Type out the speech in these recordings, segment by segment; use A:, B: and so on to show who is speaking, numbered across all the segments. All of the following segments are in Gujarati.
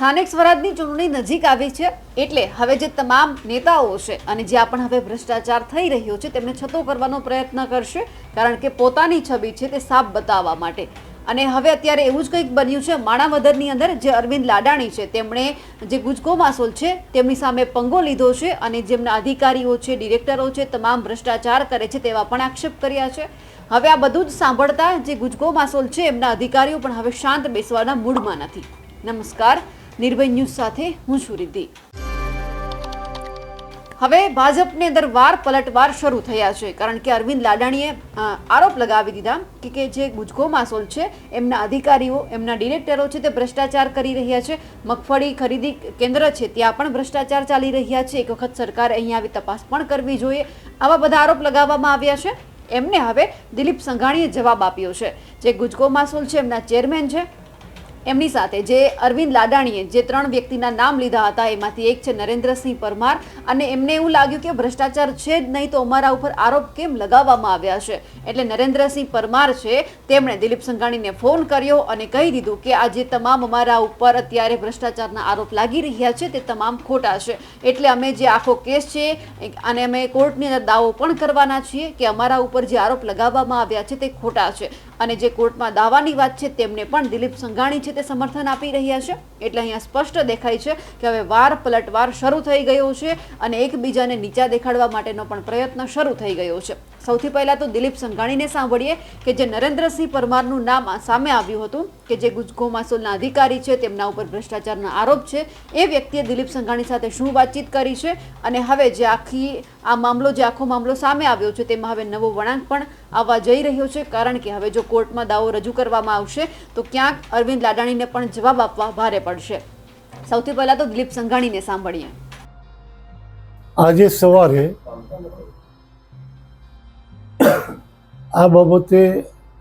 A: સ્થાનિક સ્વરાજની ચૂંટણી નજીક આવી છે, એટલે હવે જે તમામ નેતાઓ છે અને જ્યાં પણ હવે ભ્રષ્ટાચાર થઈ રહ્યો છે, તેમને છતો કરવાનો પ્રયત્ન કરશે, કારણ કે પોતાની છબી છે તે સાફ બતાવવા માટે. અને હવે અત્યારે એવું જ કંઈક બન્યું છે, માણાવદરની અંદર જે અરવિંદ લાડાણી છે, તેમણે જે ગુજકો માસોલ છે, તેમની સામે પંગો લીધો છે અને જેમના અધિકારીઓ છે, ડિરેક્ટરો છે, તમામ ભ્રષ્ટાચાર કરે છે તેવા પણ આક્ષેપ કર્યા છે. હવે આ બધું જ સાંભળતા જે ગુજકો માસોલ છે, એમના અધિકારીઓ પણ હવે શાંત બેસવાના મૂડમાં નથી. નમસ્કાર. નિર્ભય ન્યૂઝ સાથે હું છું રિદ્ધિ. હવે ભાજપની અંદર વાર પલટવાર શરૂ થયા છે, કારણ કે અરવિંદ લાડાણીએ આરોપ લગાવી દીધા કે કે જે ગુજકો માસોલ છે, એમના અધિકારીઓ, એમના ડિરેક્ટરો છે તે ભ્રષ્ટાચાર કરી રહ્યા છે. મગફળી ખરીદી કેન્દ્ર છે, ત્યાં પણ ભ્રષ્ટાચાર ચાલી રહ્યા છે. એક વખત સરકારે અહીંયા આવી તપાસ પણ કરવી જોઈએ. આવા બધા આરોપ લગાવવામાં આવ્યા છે. એમને હવે દિલીપ સંઘાણીએ જવાબ આપ્યો છે. જે ગુજકો માસોલ છે, એમના ચેરમેન છે એમની સાથે જે અરવિંદ લાડાણીએ જે ત્રણ વ્યક્તિના નામ લીધા હતા, એમાંથી એક છે નરેન્દ્રસિંહ પરમાર અને એમને એવું લાગ્યું કે ભ્રષ્ટાચાર છે જ નહીં તો અમારા ઉપર આરોપ કેમ લગાવવામાં આવ્યા છે? એટલે નરેન્દ્રસિંહ પરમાર છે, તેમણે દિલીપ સંઘાણીને ફોન કર્યો અને કહી દીધું કે આ જે તમામ અમારા ઉપર અત્યારે ભ્રષ્ટાચારના આરોપ લાગી રહ્યા છે, તે તમામ ખોટા છે. એટલે અમે જે આખો કેસ છે, અને અમે કોર્ટની અંદર દાવો પણ કરવાના છીએ કે અમારા ઉપર જે આરોપ લગાવવામાં આવ્યા છે, તે ખોટા છે. અને જે કોર્ટમાં દાવાની વાત છે, તેમને પણ દિલીપ સંઘાણી છે તે સમર્થન આપી રહ્યા છે. એટલે અહીંયા સ્પષ્ટ દેખાય છે કે હવે વાર પલટવાર શરૂ થઈ ગયો છે અને એકબીજાને નીચા દેખાડવા માટેનો પણ પ્રયત્ન શરૂ થઈ ગયો છે. સૌથી પહેલા તો દિલીપ સંઘાણીને સાંભળીએ કે જે નરેન્દ્રસિંહ પરમારનું નામ સામે આવ્યું હતું, કે જે ગુજકો માસોલના અધિકારી છે, તેમના ઉપર ભ્રષ્ટાચારના આરોપ છે, એ વ્યક્તિએ દિલીપ સંઘાણી સાથે શું વાતચીત કરી છે અને હવે જે આખી આ મામલો, જે આખો મામલો સામે આવ્યો છે, તેમાં હવે નવો વળાંક પણ આવવા જઈ રહ્યો છે, કારણ કે હવે જો કોર્ટમાં દાવો રજૂ કરવામાં આવશે, તો ક્યાંક અરવિંદ લાડાણીને પણ જવાબ આપવા ભારે પડશે. સૌથી પહેલાં તો દિલીપ સંઘાણીને સાંભળીએ.
B: આજે સવારે આ બાબતે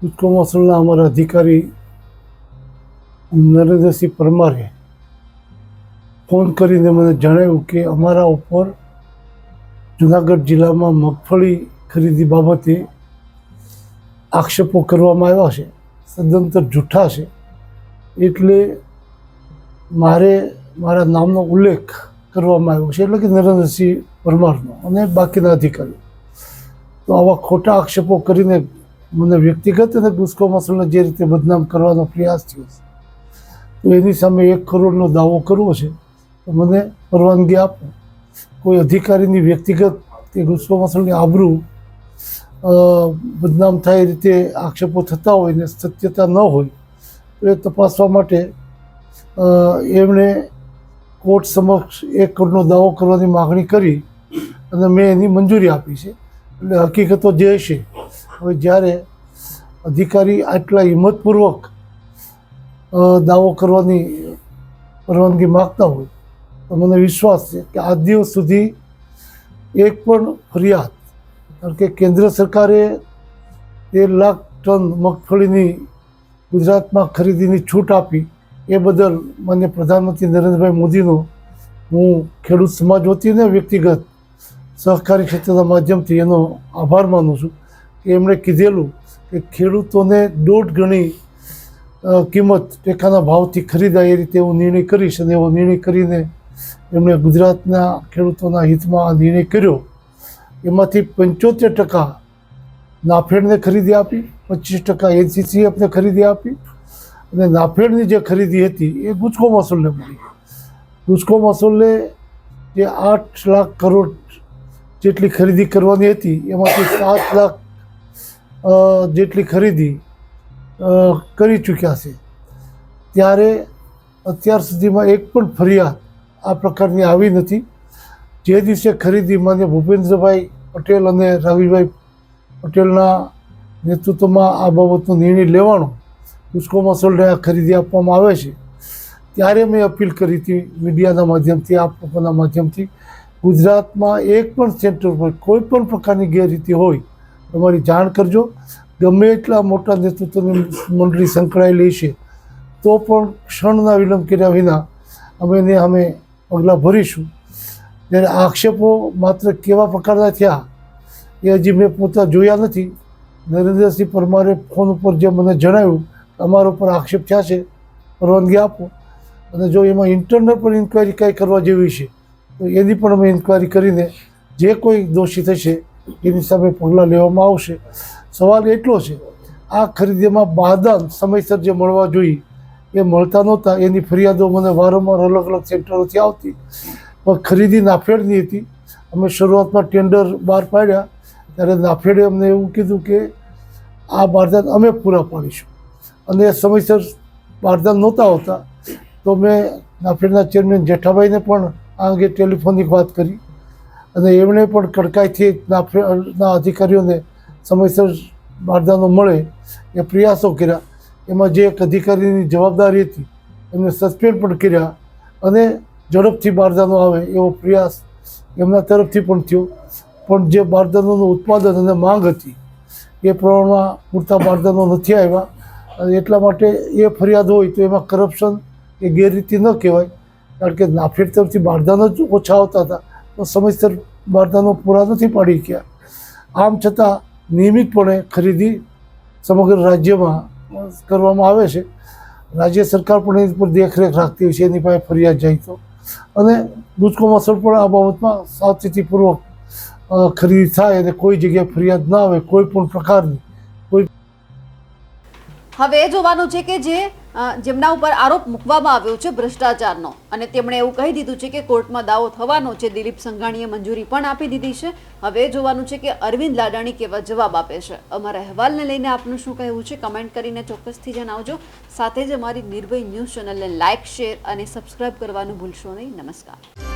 B: ઉચ્ચ મસલના અમારા અધિકારી નરેન્દ્રસિંહ પરમારે ફોન કરીને મને જણાવ્યું કે અમારા ઉપર જુનાગઢ જિલ્લામાં મગફળી ખરીદી બાબતે આક્ષેપો કરવામાં આવ્યા છે, સદંતર જૂઠા છે. એટલે મારે મારા નામનો ઉલ્લેખ કરવામાં આવ્યો છે, એટલે કે નરેન્દ્રસિંહ પરમારનો અને બાકીના અધિકારીઓ. તો આવા ખોટા આક્ષેપો કરીને મને વ્યક્તિગત અને ગુસ્કો મસલને જે રીતે બદનામ કરવાનો પ્રયાસ થયો છે, તો એની સામે એક કરોડનો દાવો કરવો છે, તો મને પરવાનગી આપો. કોઈ અધિકારીની વ્યક્તિગત કે ગુસ્કો મસલની આબરૂ બદનામ થાય એ રીતે આક્ષેપો થતા હોય ને સત્યતા ન હોય, તો એ તપાસવા માટે એમણે કોર્ટ સમક્ષ એક કરોડનો દાવો કરવાની માગણી કરી અને મેં એની મંજૂરી આપી છે. એટલે હકીકતો જે હશે હવે જ્યારે અધિકારી આટલા હિંમતપૂર્વક દાવો કરવાની પરવાનગી માગતા હોય, તો મને વિશ્વાસ છે કે આ દિવસ સુધી એક પણ ફરિયાદ, કારણ કે કેન્દ્ર સરકારે તેર લાખ ટન મગફળીની ગુજરાતમાં ખરીદીની છૂટ આપી, એ બદલ માન્ય પ્રધાનમંત્રી નરેન્દ્રભાઈ મોદીનો હું ખેડૂત સમાજ વતીને વ્યક્તિગત સહકારી ક્ષેત્રના માધ્યમથી એનો આભાર માનું છું કે એમણે કીધેલું કે ખેડૂતોને દોઢ ગણી કિંમત ટેકાના ભાવથી ખરીદાય એ રીતે હું નિર્ણય કરીશ અને એવો નિર્ણય કરીને એમણે ગુજરાતના ખેડૂતોના હિતમાં આ નિર્ણય કર્યો. એમાંથી પંચોતેર ટકા નાફેડને ખરીદી આપી, પચીસ ટકા એનસીસીએફને ખરીદી આપી અને નાફેડની જે ખરીદી હતી એ ગુજકો મસૂલને મળી. ગુજકો મસૂલને જે આઠ લાખ કરોડ જેટલી ખરીદી કરવાની હતી, એમાંથી સાત લાખ જેટલી ખરીદી કરી ચૂક્યા છે. ત્યારે અત્યાર સુધીમાં એક પણ ફરિયાદ આ પ્રકારની આવી નથી. જે દિવસે ખરીદી માન્ય ભૂપેન્દ્રભાઈ પટેલ અને રવિભાઈ પટેલના નેતૃત્વમાં આ બાબતનો નિર્ણય લેવાનો હુસ્કોમાં સોલ્ડે આ ખરીદી આપવામાં આવે છે, ત્યારે મેં અપીલ કરી હતી મીડિયાના માધ્યમથી, આપ લોકોના માધ્યમથી ગુજરાતમાં એક પણ સેન્ટર પર કોઈ પણ પ્રકારની ગેરરીતિ હોય, તમારી જાણ કરજો. ગમે એટલા મોટા નેતૃત્વની મંડળી સંકળાયેલી છે, તો પણ ક્ષણના વિલંબ કર્યા વિના અમે એને અમે પગલાં ભરીશું. ત્યારે આક્ષેપો માત્ર કેવા પ્રકારના થયા, એ હજી મેં પોતા જોયા નથી. નરેન્દ્રસિંહ પરમારે ફોન ઉપર જે મને જણાવ્યું અમારા ઉપર આક્ષેપ થયા છે, પરવાનગી આપો. અને જો એમાં ઇન્ટરનલ પણ ઇન્કવાયરી કાંઈ કરવા જેવી છે એની પણ અમે ઇન્કવાયરી કરીને જે કોઈ દોષી થશે, એની સામે પગલાં લેવામાં આવશે. સવાલ એટલો છે, આ ખરીદીમાં બારદાન સમયસર જે મળવા જોઈએ, એ મળતા નહોતા. એની ફરિયાદો મને વારંવાર અલગ અલગ સેન્ટરોથી આવતી. પણ ખરીદી નાફેડની હતી. અમે શરૂઆતમાં ટેન્ડર બહાર પાડ્યા. ત્યારે નાફેડે અમને એવું કીધું કે આ બારદાન અમે પૂરા પાડીશું. અને સમયસર બારદાન નહોતા હોતા. તો મેં નાફેડના ચેરમેન જેઠાભાઈને પણ આ અંગે ટેલિફોનિક વાત કરી. અને એમણે પણ કડકાઈથી ના અધિકારીઓને સમયસર બારદાનો મળે એ પ્રયાસો કર્યા. એમાં જે એક અધિકારીની જવાબદારી હતી, એમને સસ્પેન્ડ પણ કર્યા અને ઝડપથી બારદાનો આવે એવો પ્રયાસ એમના તરફથી પણ થયો. પણ જે બારદાનોનું ઉત્પાદન અને માંગ હતી, એ પ્રમાણમાં પૂરતા બારદાનો નથી આવ્યા. અને એટલા માટે એ ફરિયાદ હોય તો એમાં કરપ્શન એ ગેરરીતિ ન કહેવાય. કારણ કે નાફેડ તરફથી બારદાનો જ ઓછા આવતા હતા. તો સમયસર બારદાનો પૂરા નથી પાડી ગયા. આમ છતાં નિયમિતપણે ખરીદી સમગ્ર રાજ્યમાં કરવામાં આવે છે. રાજ્ય સરકાર પણ એની પર દેખરેખ રાખતી હોય છે. એની પાસે ફરિયાદ જાય તો. અને ગુજકો મસળ પણ આ બાબતમાં સાવચેતીપૂર્વક ખરીદી થાય અને કોઈ જગ્યાએ ફરિયાદ ના આવે, કોઈ પણ પ્રકારની
A: હવે એ જોવાનું છે કે જે જેમના ઉપર આરોપ મૂકવામાં આવ્યો છે ભ્રષ્ટાચારનો. અને તેમણે એવું કહી દીધું છે કે કોર્ટમાં દાવો થવાનો છે. દિલીપ સંઘાણીએ મંજૂરી પણ આપી દીધી છે. હવે જોવાનું છે કે અરવિંદ લાડાણી કેવા જવાબ આપે છે. અમારા અહેવાલને લઈને આપનું શું કહેવું છે? કમેન્ટ કરીને ચોક્કસથી જણાવજો. સાથે જ અમારી નિર્ભય ન્યૂઝ ચેનલને લાઇક શેર અને સબસ્ક્રાઇબ કરવાનું ભૂલશો નહીં. નમસ્કાર.